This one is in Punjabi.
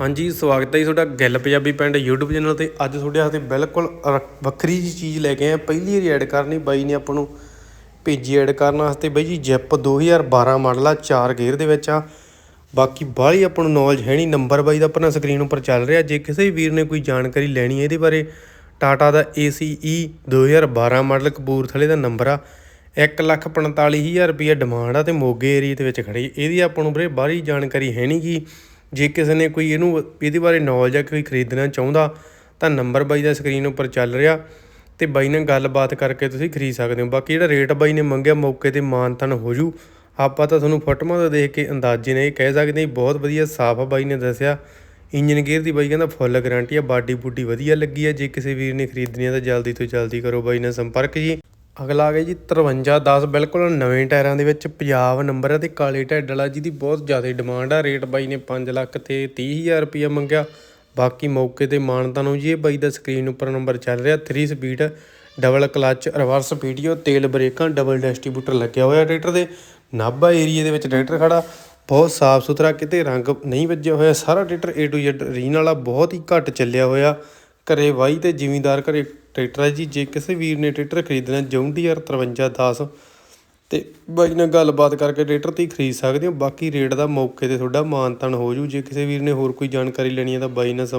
ਹਾਂਜੀ, ਸਵਾਗਤ ਹੈ ਜੀ ਤੁਹਾਡਾ ਗੱਲ ਪੰਜਾਬੀ ਪਿੰਡ YouTube ਚੈਨਲ ਤੇ। ਅੱਜ ਤੁਹਾਡੇ ਵਾਸਤੇ ਬਿਲਕੁਲ ਰ- ਵੱਖਰੀ ਜੀ ਚੀਜ਼ ਲੈ ਕੇ ਆਏ ਪਹਿਲੀ ਵਾਰੀ ਐਡ ਕਰਨੀ, ਬਾਈ ਨੇ ਆਪਾਂ ਨੂੰ ਭੇਜੀ ਐਡ ਕਰਨ ਵਾਸਤੇ। ਬਾਈ ਜੀ ਜੈਪ 2012 ਮਾਡਲ ਆ, ਚਾਰ ਗੇਅਰ ਦੇ ਵਿੱਚ ਆ। ਬਾਕੀ ਬਾਹਲੀ ਆਪਾਂ ਨੂੰ ਨੌਲੇਜ ਹੈ ਨਹੀਂ। ਨੰਬਰ ਬਾਈ ਦਾ ਆਪਣਾ ਸਕਰੀਨ ਉੱਪਰ ਚੱਲ ਰਿਹਾ। ਜੇ ਕਿਸੇ ਵੀਰ ਨੇ ਕੋਈ ਜਾਣਕਾਰੀ ਲੈਣੀ ਹੈ ਇਹਦੇ ਬਾਰੇ ਟਾਟਾ ਦਾ ACE 2012 ਮਾਡਲ ਕਪੂਰਥਲੇ ਦਾ ਨੰਬਰ ਆ। 145000 ਰੁਪਏ ਡਿਮਾਂਡ ਆ ਤੇ ਮੋਗੇ ਏਰੀਆ ਦੇ ਵਿੱਚ ਖੜੀ। ਇਹਦੀ ਆਪਾਂ ਨੂੰ ਵੀਰੇ ਬਾਹਰੀ ਜਾਣਕਾਰੀ ਹੈ ਨਹੀਂ ਗੀ। ਜੇ ਕਿਸੇ ਨੇ ਕੋਈ ਇਹਨੂੰ ਇਹਦੇ ਬਾਰੇ ਨੌਲੇਜ ਆ, ਕੋਈ ਖਰੀਦਣਾ ਚਾਹੁੰਦਾ, ਤਾਂ ਨੰਬਰ ਬਾਈ ਦਾ ਸਕਰੀਨ ਉੱਪਰ ਚੱਲ ਰਿਹਾ ਤੇ ਬਾਈ ਨਾਲ ਗੱਲਬਾਤ ਕਰਕੇ ਤੁਸੀਂ ਖਰੀਦ ਸਕਦੇ ਹੋ। ਬਾਕੀ ਜਿਹੜਾ ਰੇਟ ਬਾਈ ਨੇ ਮੰਗਿਆ, ਮੌਕੇ ਤੇ ਮਾਨਤਨ ਹੋ ਜੂ। ਆਪਾਂ ਤਾਂ ਤੁਹਾਨੂੰ ਫੋਟੋਆਂ ਤੋਂ ਦੇਖ ਕੇ ਅੰਦਾਜ਼ੇ ਨੇ ਇਹ ਕਹਿ ਸਕਦੇ ਹਾਂ ਬਹੁਤ ਵਧੀਆ ਸਾਫ਼ ਆ ਬਾਈ ਨੇ ਦੱਸਿਆ। ਇੰਜਨ ਗੇਅਰ ਦੀ ਬਾਈ ਕਹਿੰਦਾ ਫੁੱਲ ਗਾਰੰਟੀ ਆ ਬਾਡੀ ਬੂਡੀ ਵਧੀਆ ਲੱਗੀ ਆ। ਜੇ ਕਿਸੇ ਵੀਰ ਨੇ ਖਰੀਦਣੀ ਆ ਤਾਂ ਜਲਦੀ ਤੋਂ ਜਲਦੀ ਕਰੋ ਬਾਈ ਨਾਲ ਸੰਪਰਕ ਜੀ। ਅਗਲਾ ਆ ਗਿਆ ਜੀ 5310 ਬਿਲਕੁਲ ਨਵੇਂ ਟਾਇਰਾਂ ਦੇ ਵਿੱਚ ਪੰਜਾਬ ਨੰਬਰ ਹੈ ਤੇ ਕਾਲੇ ਢੱਡ ਵਾਲਾ ਜਿਹਦੀ ਬਹੁਤ ਜ਼ਿਆਦਾ ਡਿਮਾਂਡ ਆ। ਰੇਟ ਬਾਈ ਨੇ 5 ਲੱਖ ਤੇ 30000 ਰੁਪਏ ਮੰਗਿਆ। ਬਾਕੀ ਮੌਕੇ ਤੇ ਮਾਨਤਾ ਨੂੰ ਜੀ ਇਹ ਬਾਈ ਦਾ ਸਕਰੀਨ ਉੱਪਰ ਨੰਬਰ ਚੱਲ ਰਿਹਾ। 3 speed double clutch reverse PTO ਤੇਲ ਬ੍ਰੇਕਾਂ ਡਬਲ ਡਿਸਟ੍ਰੀਬਿਊਟਰ ਲੱਗਿਆ ਹੋਇਆ ਟਰੈਕਟਰ ਦੇ ਨਾਭਾ ਏਰੀਆ ਦੇ ਵਿੱਚ ਟਰੈਕਟਰ ਖੜਾ। ਬਹੁਤ ਸਾਫ਼ ਸੁਥਰਾ, ਕਿਤੇ ਰੰਗ ਨਹੀਂ ਵੱਜਿਆ ਹੋਇਆ। ਸਾਰਾ ਟਰੈਕਟਰ A to Z, ਰੀਨ ਵਾਲਾ ਬਹੁਤ ਹੀ ਘੱਟ ਚੱਲਿਆ ਹੋਇਆ। ਘਰੇ ਵਾਈ ਤੇ ਜ਼ਿਮੀਂਦਾਰ ਘਰੇ ਟਰੈਕਟਰ ਹੈ ਜੀ, ਜੇ ਕਿਸੇ ਵੀਰ ਨੇ ਟਰੈਕਟਰ ਖਰੀਦਣਾ ਜੌਂਡੀਆਰ 5310 ਤੇ ਬਾਈ ਨਾਲ ਗੱਲਬਾਤ ਕਰਕੇ ਟਰੈਕਟਰ ਤੇ ਹੀ ਖਰੀਦ ਸਕਦੇ ਹੋ। ਬਾਕੀ ਰੇਟ ਦਾ ਮੌਕੇ ਤੇ ਤੁਹਾਡਾ ਮਾਨਤਨ ਹੋ ਜੂ। ਜੇ ਕਿਸੇ ਵੀਰ ਨੇ ਹੋਰ ਕੋਈ ਜਾਣਕਾਰੀ ਲੈਣੀ ਹੈ ਤਾਂ ਬਾਈ ਨਾਲ ਸੰਪ